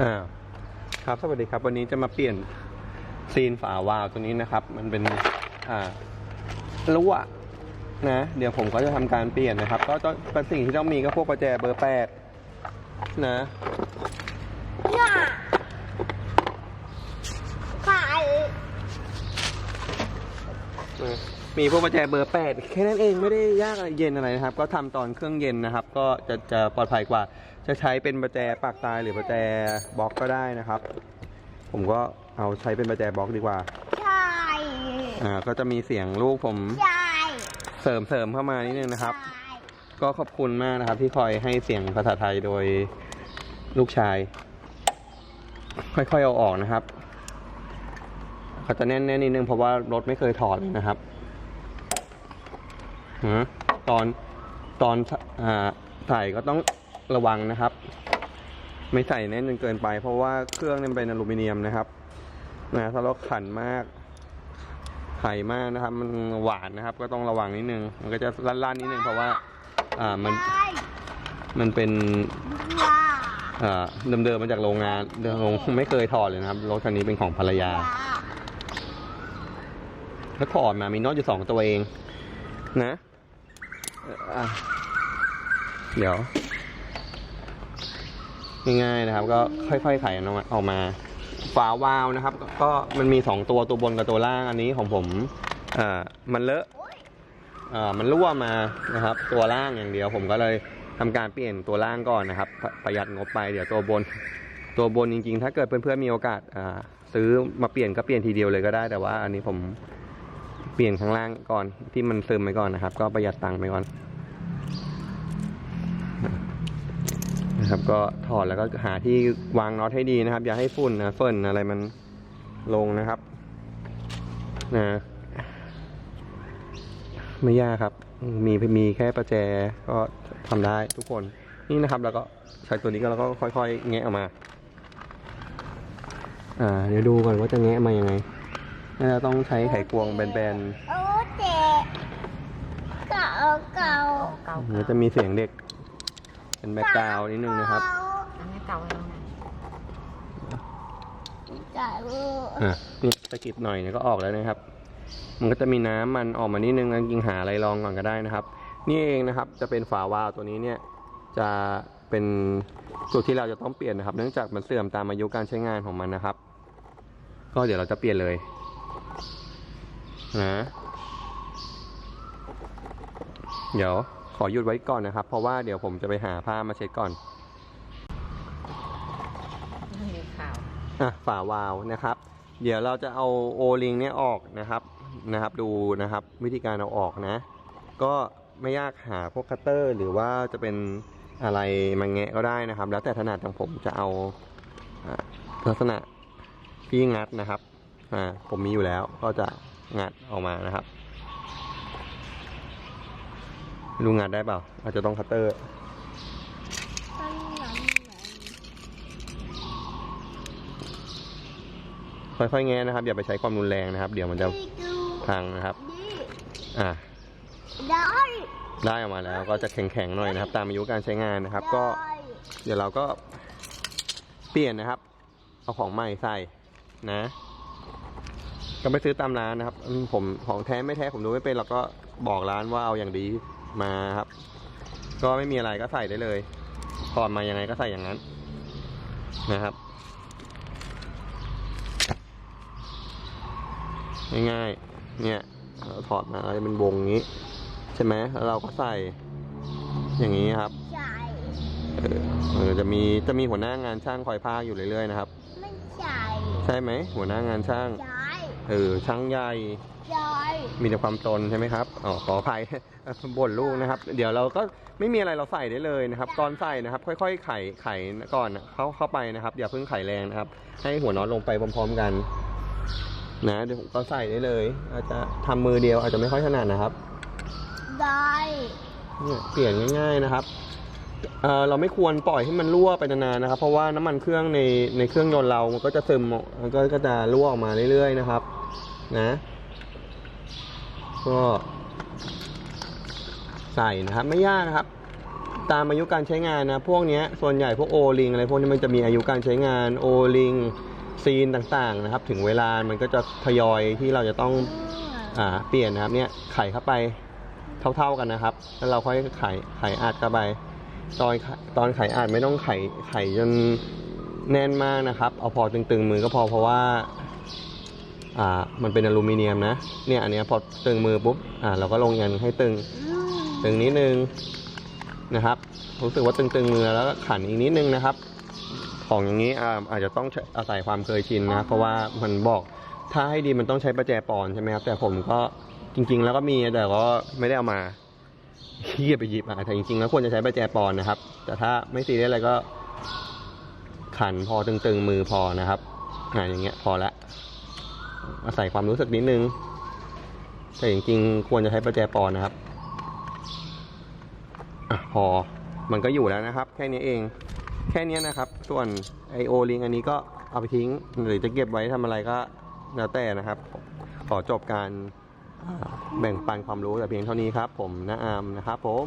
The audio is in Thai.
อ่าครับสวัสดีครับ วันนี้จะมาเปลี่ยนซีนฝาวาล์วตัวนี้นะครับ มันเป็นอ่ารั่วนะ เดี๋ยวผมก็จะทำการเปลี่ยนนะครับ ก็ต้องเป็นสิ่งที่ต้องมีก็พวกประแจเบอร์แปดนะน่ะไข่ มีพวกประแจเบอร์แปดแค่นั้นเองไม่ได้ยากอะไรเย็นอะไรนะครับ ก็ทำตอนเครื่องเย็นนะครับ ก็จะจะปลอดภัยกว่า จะใช้เป็นประแจปากตายหรือประแจบล็อกก็ได้นะครับ ผมก็เอาใช้เป็นประแจบล็อกดีกว่า ใช่ อ่าก็จะมีเสียงลูกผมใช่เสริมเสริมเข้ามานิดนึงนะครับใช่ก็ขอบคุณมากนะครับ ที่คอยให้เสียงภาษาไทยโดยลูกชาย ค่อยๆเอาออกนะครับเขาจะแน่นๆนิดนึงเพราะว่ารถไม่เคยถอดเลยนะครับ ฮะตอนตอนอ่าใส่ก็ต้องระวังนะครับ ไม่ใส่แน่นจนเกินไป เพราะว่าเครื่องเนี่เป็นอลูมิเนียมนะครับนะถ้าเราขันมากไข่มากนะครับ มันหวานนะครับ ก็ต้องระวังนิดนึง มันก็จะลั่นๆนิดนึงเพราะว่า อ่ามันมันเป็นอ่าเดิมๆมาจากโรงงานเดิมไม่เคยถอดเลยนะครับรถคันนี้เป็นของภรรยาว้าถอดมามีน็อตอยู่สองตัวเอง นะ เดี๋ยวง่ายๆนะครับ ก็ค่อยๆไขออกมาออกมา ฝาวาล์วนะครับ ก็มันมีสองตัวตัวบนกับตัวล่างอันนี้ของผมอ่ามันเลอะอ่ามันรั่วมานะครับ ตัวล่างอย่างเดียว ผมก็เลยทำการเปลี่ยนตัวล่างก่อนนะครับประประหยัดงบไปเดี๋ยวตัวบน ตัวบนจริงๆ ถ้าเกิดเพื่อนๆมีโอกาสอ่าซื้อมาเปลี่ยนก็เปลี่ยนทีเดียวเลยก็ได้แต่ว่า อันนี้ผม เปลี่ยนข้างล่างก่อนที่มันซึมไปก่อนนะครับ ก็ประหยัดตังค์ไปก่อนนะครับ ก็ถอดแล้วก็หาที่วางน็อตให้ดีนะครับ อย่าให้ฝุ่นนะเฟิ่นอะไรมันลงนะครับนะไม่ยากครับ มีมีแค่ประแจก็ทำได้ทุกคนนี่นะครับ แล้วก็ใช้ตัวนี้ก็แล้วก็ค่อยๆ แงะออกมา อ่า เดี๋ยวดูก่อนว่าจะแงะมายังไง น่าจะต้องใช้ไขควงแบนโอ้เจ๊เก่าเก่าเก่าๆๆเดี๋ยวจะมีเสียงเด็กเป็นแบ็กกราวด์นิดนึงนะครับอันนี้เก่าแล้วนะเก่าอะนี่ตะกิดหน่อยเนี่ยก็ออกแล้วนะครับมันก็จะมีน้ำมันออกมานิดนึงแล้วยิงหาอะไรรองก่อนก็ได้นะครับนี่เองนะครับจะเป็นฝาวาล์วตัวนี้เนี่ยจะเป็นจุดที่เราจะต้องเปลี่ยนนะครับเนื่องจากมันเสื่อมตามอายุการใช้งานของมันนะครับก็เดี๋ยวเราจะเปลี่ยนเลย นะเดี๋ยวขอหยุดไว้ก่อนนะครับ เพราะว่าเดี๋ยวผมจะไปหาผ้ามาเช็ดก่อนไม่มีข่าวอะฝาวาล์วนะครับ เดี๋ยวเราจะเอาโอลิงเนี่ยออกนะครับนะครับ ดูนะครับ วิธีการเอาออกนะ ก็ไม่ยากหาพวกคัตเตอร์ หรือว่าจะเป็นอะไรมาแงะก็ได้นะครับ แล้วแต่ถนัดของผมจะเอาอ่าลักษณะที่งัดนะครับ อ่าผมมีอยู่แล้วก็จะงัดออกมานะครับรู้งัดได้เปล่า อาจจะต้องคัตเตอร์ค่อยๆแงะนะครับ อย่าไปใช้ความรุนแรงนะครับ เดี๋ยวมันจะพังนะครับ อ่าได้ได้ออกมาแล้วก็จะแข็งๆหน่อยนะครับ ตามอายุการใช้งานนะครับ ก็ เดี๋ยวเราก็เปลี่ยนนะครับ เอาของใหม่ใส่นะ ก็ไปซื้อตามร้านนะครับอืมผมของแท้ไม่แท้ผมดูไม่เป็นเราก็บอกร้านว่าเอาอย่างดีมาครับ ก็ไม่มีอะไรก็ใส่ได้เลยถอดมายังไงก็ใส่อย่างนั้น นะครับง่ายๆ เนี่ยเราถอดมาแล้วจะเป็นวงอย่างนี้ ใช่ไหมแล้วเราก็ใส่อย่างนี้ครับใช่เออเออจะมีจะมีหัวหน้างานช่างคอยพากอยู่เรื่อยๆนะครับ ไม่ใช่ ใช่ไหมหัวหน้างานช่างใช่ เออช่างใหญ่ใช่มีแต่ความตนใช่ไหมครับอ๋อขออภัย บ่นลูกนะครับ เดี๋ยวเราก็ไม่มีอะไรเราใส่ได้เลยนะครับตอนใส่นะครับ ค่อยๆไขไขก่อนเข้าเข้าไปนะครับ อย่าเพิ่งไขแรงนะครับ ให้หัวน็อตลงไปพร้อมๆกัน นะเดี๋ยวผมก็ใส่ได้เลย อาจจะทำมือเดียวอาจจะไม่ค่อยถนัดนะครับ ได้เนี่ยเปลี่ยนง่าย ๆนะครับ เอ่อเราไม่ควรปล่อยให้มันรั่วไปนานๆนะครับ เพราะว่าน้ำมันเครื่องในในเครื่องยนต์เรามันก็จะซึมออกมันก็ก็จะรั่วออกมาเรื่อยๆนะครับ นะก็ใส่นะครับไม่ยากนะครับ ตามอายุการใช้งานนะ พวกเนี้ยส่วนใหญ่พวกโอลิงอะไรพวกนี้มันจะมีอายุการใช้งานโอลิงซีนต่างๆนะครับ ถึงเวลามันก็จะทยอยที่เราจะต้องอ่าเปลี่ยนนะครับ เนี่ยไขเข้าไปเท่าๆกันนะครับ แล้วเราค่อยไขไขอัดเข้าไป ตอนไขตอนไขอัดไม่ต้องไขไขจนแน่นมากนะครับ เอาพอตึงๆมือก็พอเพราะว่า อ่า มันเป็นอลูมิเนียมนะ เนี่ยอันนี้พอตึงมือปุ๊บ อ่า เราก็ลงยันให้ตึง ตึงนิดนึงนะครับ รู้สึกว่าตึงๆมือแล้วก็ขันอีกนิดนึงนะครับ ของอย่างนี้อ่าอาจจะต้องอาศัยความเคยชินนะ เพราะว่ามันบอกถ้าให้ดีมันต้องใช้ประแจปอนใช่ไหมครับ แต่ผมก็จริง ๆ แล้วก็มีแต่ก็ไม่ได้เอามา ขี้เกียไปหยิบอะแต่จริงๆแล้วควรจะใช้ประแจปอนนะครับ แต่ถ้าไม่ซีเรียสอะไรก็ ขันพอตึงๆมือพอนะครับอ่าอย่างเงี้ยพอละอาศัยความรู้สึกนิดนึง แต่จริงๆ ควรจะใช้ประแจปอนนะครับอะพอมันก็อยู่แล้วนะครับ แค่นี้เอง แค่นี้นะครับ ส่วนไอโอลิงอันนี้ก็เอาไปทิ้ง หรือจะเก็บไว้ทำอะไรก็แล้วแต่นะครับ ขอจบการ แบ่งปันความรู้แต่เพียงเท่านี้ครับ ผมนะอามนะครับผม